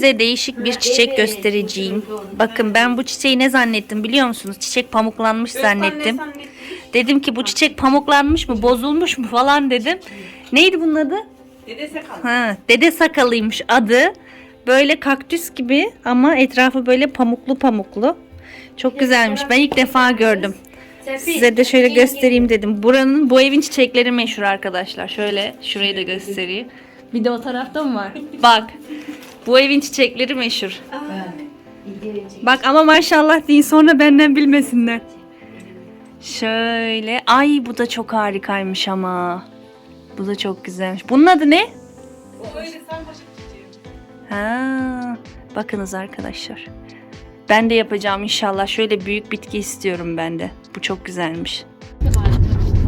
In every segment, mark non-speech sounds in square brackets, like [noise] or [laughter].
size değişik bir çiçek göstereceğim. Bakın ben bu çiçeği ne zannettim biliyor musunuz? Çiçek pamuklanmış zannettim. Dedim ki bu çiçek pamuklanmış mı, bozulmuş mu falan dedim. Neydi bunun adı? Dede sakal. Ha, dede sakalıymış adı. Böyle kaktüs gibi ama etrafı böyle pamuklu pamuklu. Çok güzelmiş. Ben ilk defa gördüm. Size de şöyle göstereyim dedim. Buranın bu evin çiçekleri meşhur arkadaşlar. Şöyle şurayı da göstereyim. Bir de o tarafta mı var? Bak. Bu evin çiçekleri meşhur. Bak ama maşallah deyin sonra benden bilmesinler. Şöyle. Ay bu da çok harikaymış ama. Bu da çok güzelmiş. Bunun adı ne? O öyle sarmaşık çiçeği. Ha, bakınız arkadaşlar. Ben de yapacağım inşallah. Şöyle büyük bitki istiyorum ben de. Bu çok güzelmiş.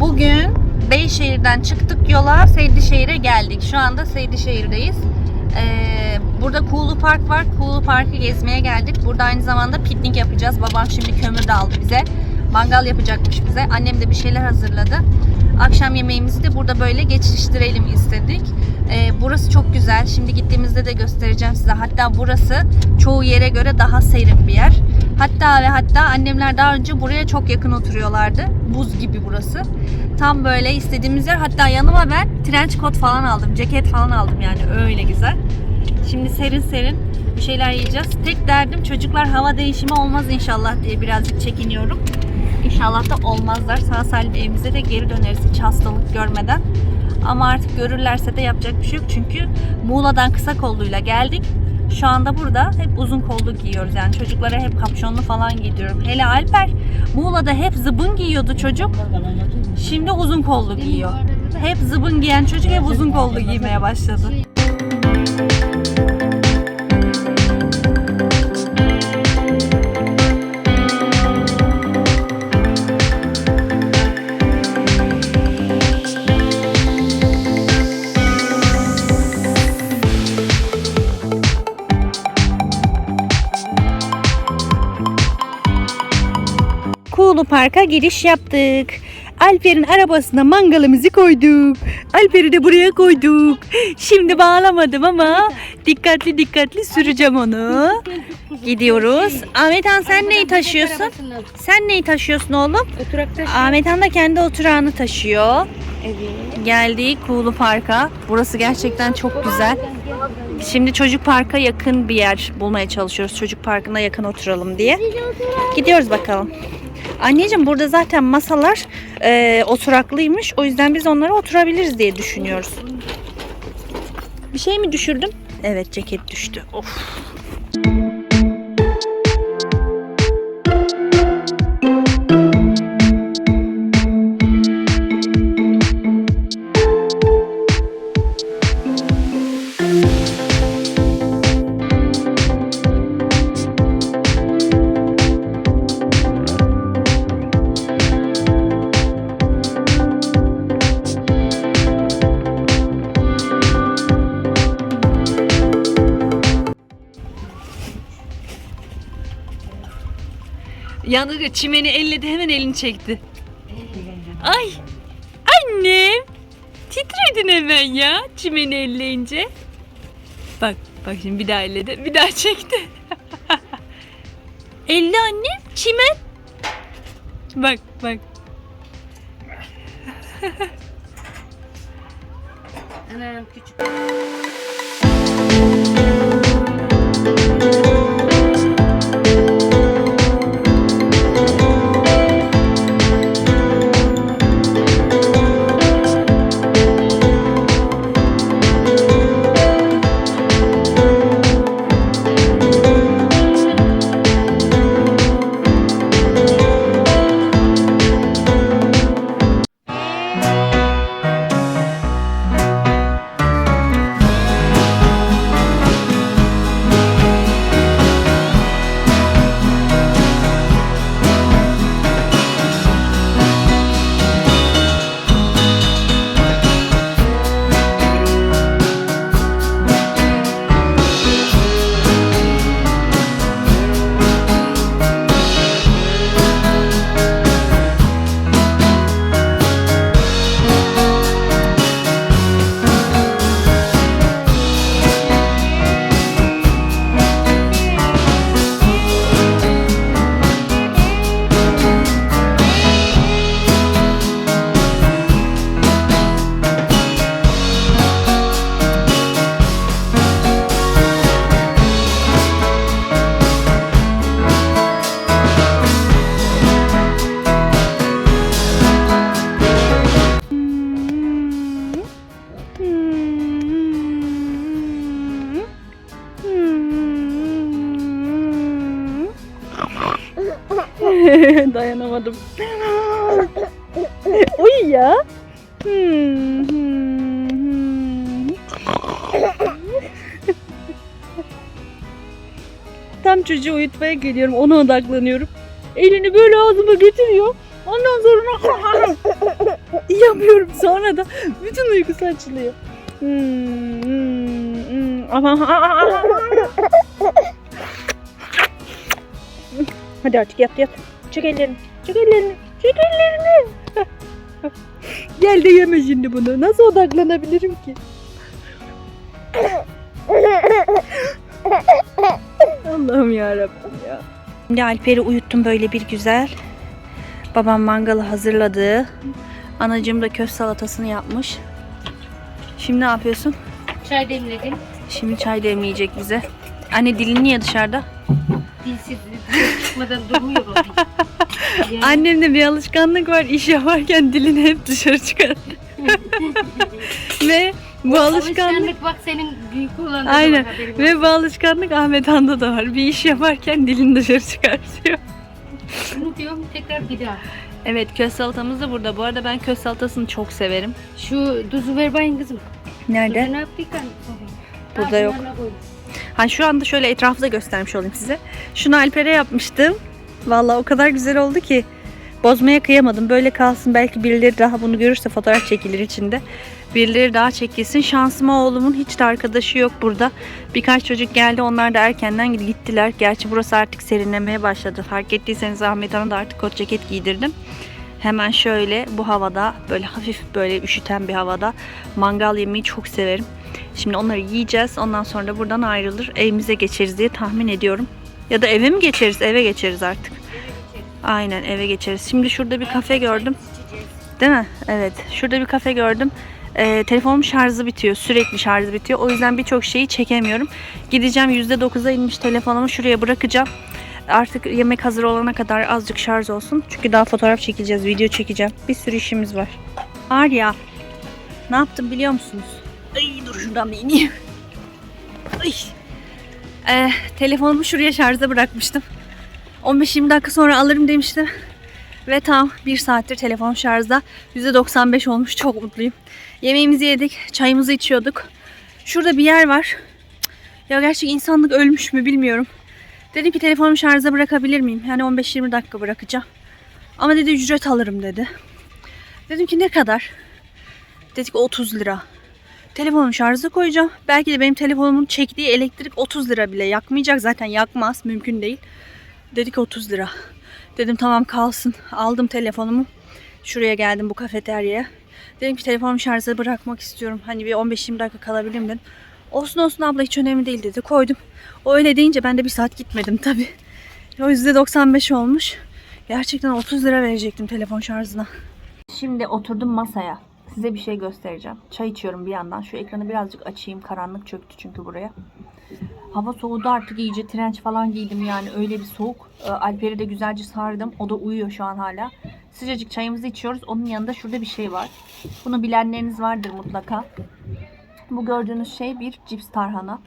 Bugün Beyşehir'den çıktık yola Seydişehir'e geldik. Şu anda Seydişehir'deyiz. Ee, burada Kuğulu Park var. Kuğulu Park'ı gezmeye geldik. Burada aynı zamanda piknik yapacağız. Babam şimdi kömür de aldı bize. Mangal yapacakmış bize. Annem de bir şeyler hazırladı. Akşam yemeğimizi de burada böyle geçiştirelim istedik. Ee, burası çok güzel. Şimdi gittiğimizde de göstereceğim size. Hatta burası çoğu yere göre daha serin bir yer. Hatta ve hatta annemler daha önce buraya çok yakın oturuyorlardı. Buz gibi burası. Tam böyle istediğimiz yer. Hatta yanıma ben trench coat falan aldım. Ceket falan aldım yani öyle güzel. Şimdi serin serin bir şeyler yiyeceğiz. Tek derdim çocuklar hava değişimi olmaz inşallah diye birazcık çekiniyorum. İnşallah da olmazlar. Sağ salim evimize de geri döneriz hiç hastalık görmeden. Ama artık görürlerse de yapacak bir şey yok. Çünkü Muğla'dan kısa kolluyla geldik. Şu anda burada hep uzun kollu giyiyoruz. Yani çocuklara hep kapşonlu falan giydiriyorum. Hele Alper Muğla'da hep zıbın giyiyordu çocuk. Şimdi uzun kollu giyiyor. Hep zıbın giyen çocuk hep uzun kollu giymeye başladı. Kuğulu Park'a giriş yaptık. Alper'in arabasına mangalımızı koyduk. Alper'i de buraya koyduk. Şimdi bağlamadım ama dikkatli dikkatli süreceğim onu. Gidiyoruz. Ahmet Han sen neyi taşıyorsun? Sen neyi taşıyorsun oğlum? Oturak taşı. Ahmet Han da kendi oturağını taşıyor. Geldik Kuğulu Park'a. Burası gerçekten çok güzel. Şimdi çocuk parka yakın bir yer bulmaya çalışıyoruz. Çocuk parkına yakın oturalım diye. Gidiyoruz bakalım. Anneciğim burada zaten masalar e, oturaklıymış. O yüzden biz onlara oturabiliriz diye düşünüyoruz. Bir şey mi düşürdüm? Evet ceket düştü. Of. Yanında çimeni elledi hemen elini çekti. Ay annem titredin hemen ya çimeni elleyince. Bak bak şimdi bir daha elledi bir daha çekti. [laughs] Elli annem çimen. Bak bak. Anam küçük. Ya. Hmm, hmm, hmm. Tam çocuğu uyutmaya geliyorum. Ona odaklanıyorum. Elini böyle ağzıma getiriyor. Ondan sonra yapıyorum. [laughs] Sonra da bütün uykusu açılıyor. Hmm, Hadi artık yat yat. Çek ellerini. Çek ellerini. Çek ellerini. Gel de yeme şimdi bunu. Nasıl odaklanabilirim ki? Allah'ım ya Rabbim ya. Şimdi Alper'i uyuttum böyle bir güzel. Babam mangalı hazırladı. Anacığım da köz salatasını yapmış. Şimdi ne yapıyorsun? Çay demledim. Şimdi çay demleyecek bize. Anne dilin niye dışarıda? Dilsiz dil çıkmadan durmuyor o dil. Yani Annemde bir alışkanlık var. İş yaparken dilini hep dışarı çıkar. [laughs] Ve bu alışkanlık bak senin büyük olan Aynen. ve bu alışkanlık Ahmet Han'da da var. Bir iş yaparken dilini dışarı çıkartıyor. Bunu diyorum tekrar bir daha. Evet köz salatamız da burada. Bu arada ben köz salatasını çok severim. Şu tuzu ver bayın kızım. Nerede? Tuzu ne yaptık hani? Burada yok. Ha şu anda şöyle etrafı da göstermiş olayım size. Şunu Alper'e yapmıştım. Vallahi o kadar güzel oldu ki bozmaya kıyamadım. Böyle kalsın belki birileri daha bunu görürse fotoğraf çekilir içinde. Birileri daha çekilsin. Şansıma oğlumun hiç de arkadaşı yok burada. Birkaç çocuk geldi. Onlar da erkenden gittiler. Gerçi burası artık serinlemeye başladı. Fark ettiyseniz Ahmet Han'a da artık kot ceket giydirdim. Hemen şöyle bu havada böyle hafif böyle üşüten bir havada mangal yemeyi çok severim. Şimdi onları yiyeceğiz. Ondan sonra da buradan ayrılır. Evimize geçeriz diye tahmin ediyorum. Ya da eve mi geçeriz? Eve geçeriz artık. Aynen eve geçeriz. Şimdi şurada bir kafe gördüm. Değil mi? Evet. Şurada bir kafe gördüm. Ee, telefonum şarjı bitiyor. Sürekli şarjı bitiyor. O yüzden birçok şeyi çekemiyorum. Gideceğim %9'a inmiş telefonumu şuraya bırakacağım. Artık yemek hazır olana kadar azıcık şarj olsun. Çünkü daha fotoğraf çekeceğiz, video çekeceğim. Bir sürü işimiz var. Arya, ne yaptım biliyor musunuz? Ay dur şuradan bir ineyim. Ay. Ee, telefonumu şuraya şarja bırakmıştım. 15-20 dakika sonra alırım demiştim. Ve tam 1 saattir telefon şarjda. %95 olmuş. Çok mutluyum. Yemeğimizi yedik. Çayımızı içiyorduk. Şurada bir yer var. Ya gerçek insanlık ölmüş mü bilmiyorum. Dedim ki telefonumu şarja bırakabilir miyim? Yani 15-20 dakika bırakacağım. Ama dedi ücret alırım dedi. Dedim ki ne kadar? Dedik 30 lira. Telefonumu şarja koyacağım. Belki de benim telefonumun çektiği elektrik 30 lira bile yakmayacak. Zaten yakmaz. Mümkün değil. Dedik 30 lira. Dedim tamam kalsın. Aldım telefonumu. Şuraya geldim bu kafeteryaya. Dedim ki telefonumu şarja bırakmak istiyorum. Hani bir 15-20 dakika kalabilirim dedim. Olsun olsun abla hiç önemli değil dedi. Koydum. O öyle deyince ben de bir saat gitmedim tabii. O %95 olmuş. Gerçekten 30 lira verecektim telefon şarjına. Şimdi oturdum masaya. Size bir şey göstereceğim. Çay içiyorum bir yandan. Şu ekranı birazcık açayım. Karanlık çöktü çünkü buraya. Hava soğudu artık iyice trenç falan giydim yani öyle bir soğuk. Ee, Alper'i de güzelce sardım. O da uyuyor şu an hala. Sıcacık çayımızı içiyoruz. Onun yanında şurada bir şey var. Bunu bilenleriniz vardır mutlaka. Bu gördüğünüz şey bir cips tarhana.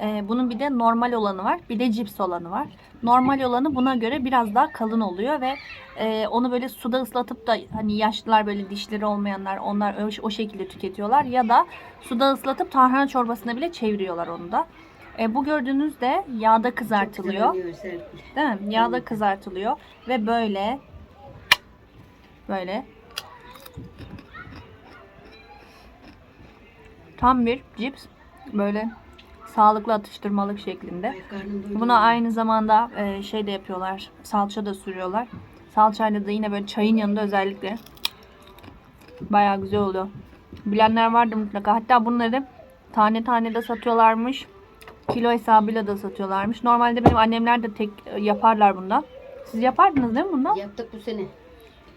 Ee, bunun bir de normal olanı var. Bir de cips olanı var. Normal olanı buna göre biraz daha kalın oluyor ve e, onu böyle suda ıslatıp da hani yaşlılar böyle dişleri olmayanlar onlar o, o şekilde tüketiyorlar. Ya da suda ıslatıp tarhana çorbasına bile çeviriyorlar onu da. E, bu gördüğünüz de yağda kızartılıyor. Değil mi? Yağda kızartılıyor ve böyle böyle tam bir cips böyle sağlıklı atıştırmalık şeklinde. Buna aynı zamanda e, şey de yapıyorlar. Salça da sürüyorlar. Salçayla da yine böyle çayın yanında özellikle bayağı güzel oluyor. Bilenler vardı mutlaka. Hatta bunları tane tane de satıyorlarmış. Kilo hesabıyla da satıyorlarmış. Normalde benim annemler de tek e, yaparlar bundan. Siz yapardınız değil mi bundan? Yaptık bu sene.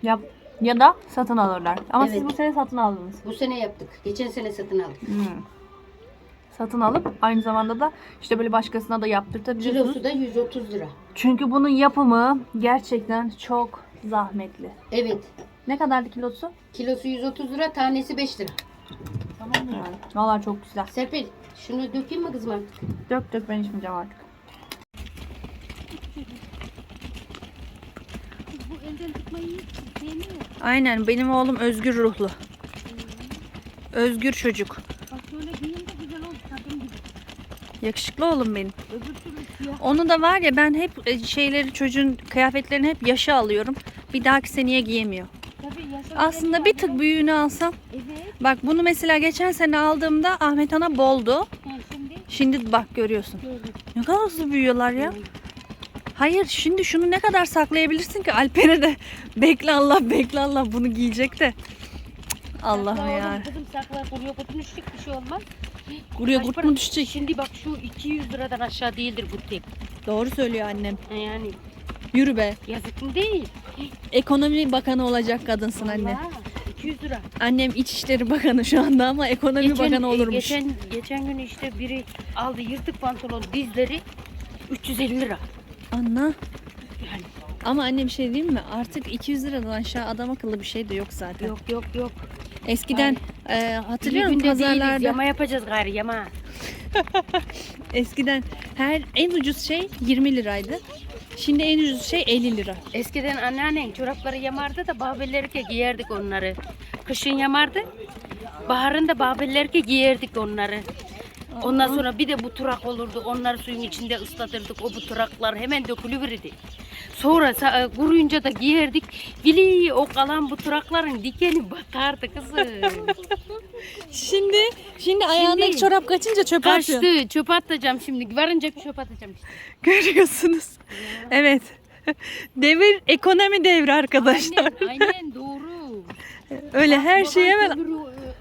Yap ya da satın alırlar. Ama siz Evet. bu sene satın aldınız. Bu sene yaptık. Geçen sene satın aldık. Hmm. Satın alıp aynı zamanda da işte böyle başkasına da yaptırtabiliyorsunuz. Kilosu da 130 lira. Çünkü bunun yapımı gerçekten çok zahmetli. Evet. Ne kadardı kilosu? Kilosu 130 lira, tanesi 5 lira. Tamam mı yani? Valla çok güzel. Serpil, şunu dökeyim mi kızım artık? Dök dök ben içmeyeceğim artık. Evden çıkmayı sevmiyor. Aynen benim oğlum özgür ruhlu. Özgür çocuk. Bak şöyle giyin de güzel oldu kadın gibi. Yakışıklı oğlum benim. Onu da var ya ben hep e, şeyleri çocuğun kıyafetlerini hep yaşa alıyorum. Bir dahaki seneye giyemiyor. Tabii Aslında bir tık büyüğünü alsam. Evet. Bak bunu mesela geçen sene aldığımda Ahmet Ana boldu. Şimdi Şimdi bak görüyorsun. Ne kadar hızlı büyüyorlar ya. Hayır şimdi şunu ne kadar saklayabilirsin ki Alper'e de bekle Allah bekle Allah bunu giyecek de. Allah'ım ya. Kızım sakla kuruyor kutun düşecek bir şey olmaz. Buraya kurt para? mu düşecek? Şimdi bak şu 200 liradan aşağı değildir bu tek. Doğru söylüyor annem. Ha, Yani Yürü be. yazık mı değil? Ekonomi bakanı olacak kadınsın anne. Vallahi 200 lira. Annem İçişleri Bakanı şu anda ama ekonomi bakanı e, olurmuş. Geçen, geçen gün işte biri aldı yırtık pantolon dizleri 350 lira. Anla. Yani Ama anne bir şey diyeyim mi? Artık 200 liradan aşağı adam akıllı bir şey de yok zaten. yok yok yok. Eskiden e, hatırlıyor musun pazarlarda? Yama yapacağız gari yama. [laughs] Eskiden her en ucuz şey 20 liraydı. Şimdi en ucuz şey 50 lira. Eskiden anneannen çorapları yamardı da babellerke giyerdik onları. Kışın yamardı. Baharında babellerke giyerdik onları. Ondan sonra bir de bu turak olurdu. Onları suyun içinde ıslatırdık. O bu turaklar hemen dökülüverirdi. Sonra e, kuruyunca da giyerdik. Bili o kalan bu turakların dikeni batardı kızım. Şimdi şimdi ayağındaki çorap kaçınca çöpe atıyorsun. Kaçtı. Çöp atacağım şimdi. Varınca çöp atacağım işte. Görüyorsunuz. Evet. Devir ekonomi devri arkadaşlar. Aynen, aynen doğru. Öyle her şeyi hemen.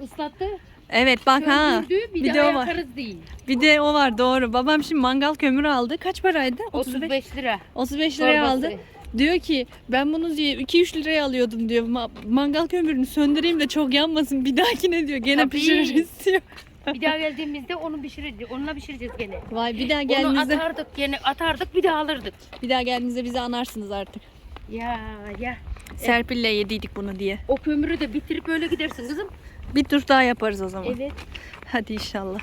ıslattı. Evet bak ha. Bir, Bir daha de o var. yakarız değil. Bir de o var doğru. Babam şimdi mangal kömürü aldı. Kaç paraydı? 35. 35 lira. 35 liraya Torbası. aldı. Diyor ki ben bunu diye 2-3 liraya alıyordum diyor. Ma- mangal kömürünü söndüreyim de çok yanmasın. Bir dahakine diyor gene Tabii. pişiririz diyor. Bir daha geldiğimizde onu pişireceğiz. Onunla pişireceğiz gene. Vay bir daha Onu geldiğinizde atardık gene atardık bir daha alırdık. bir daha geldiğinizde bizi anarsınız artık. Ya ya. Serpil'le yediydik bunu diye. O kömürü de bitirip öyle gidersin kızım. Bir tur daha yaparız o zaman. Evet. Hadi inşallah.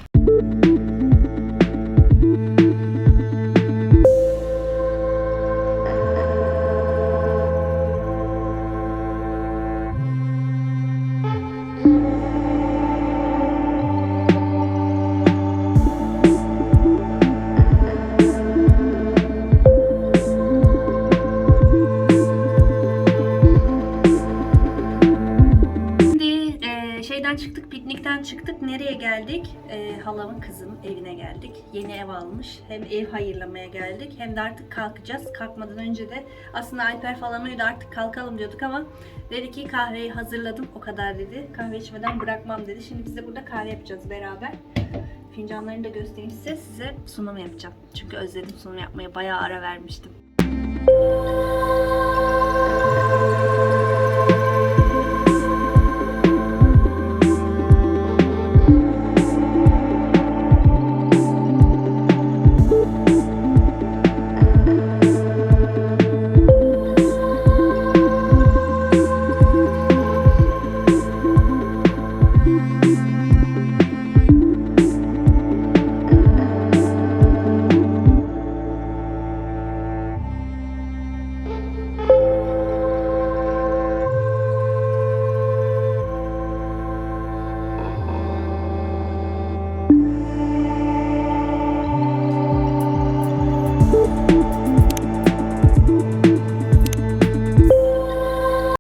Geldik? E, halamın kızının evine geldik. Yeni ev almış. Hem ev hayırlamaya geldik hem de artık kalkacağız. Kalkmadan önce de aslında Alper falan uyudu artık kalkalım diyorduk ama dedi ki kahveyi hazırladım o kadar dedi. Kahve içmeden bırakmam dedi. Şimdi biz de burada kahve yapacağız beraber. Fincanlarını da göstereyim size. Size sunum yapacağım. Çünkü özledim sunum yapmaya. Bayağı ara vermiştim.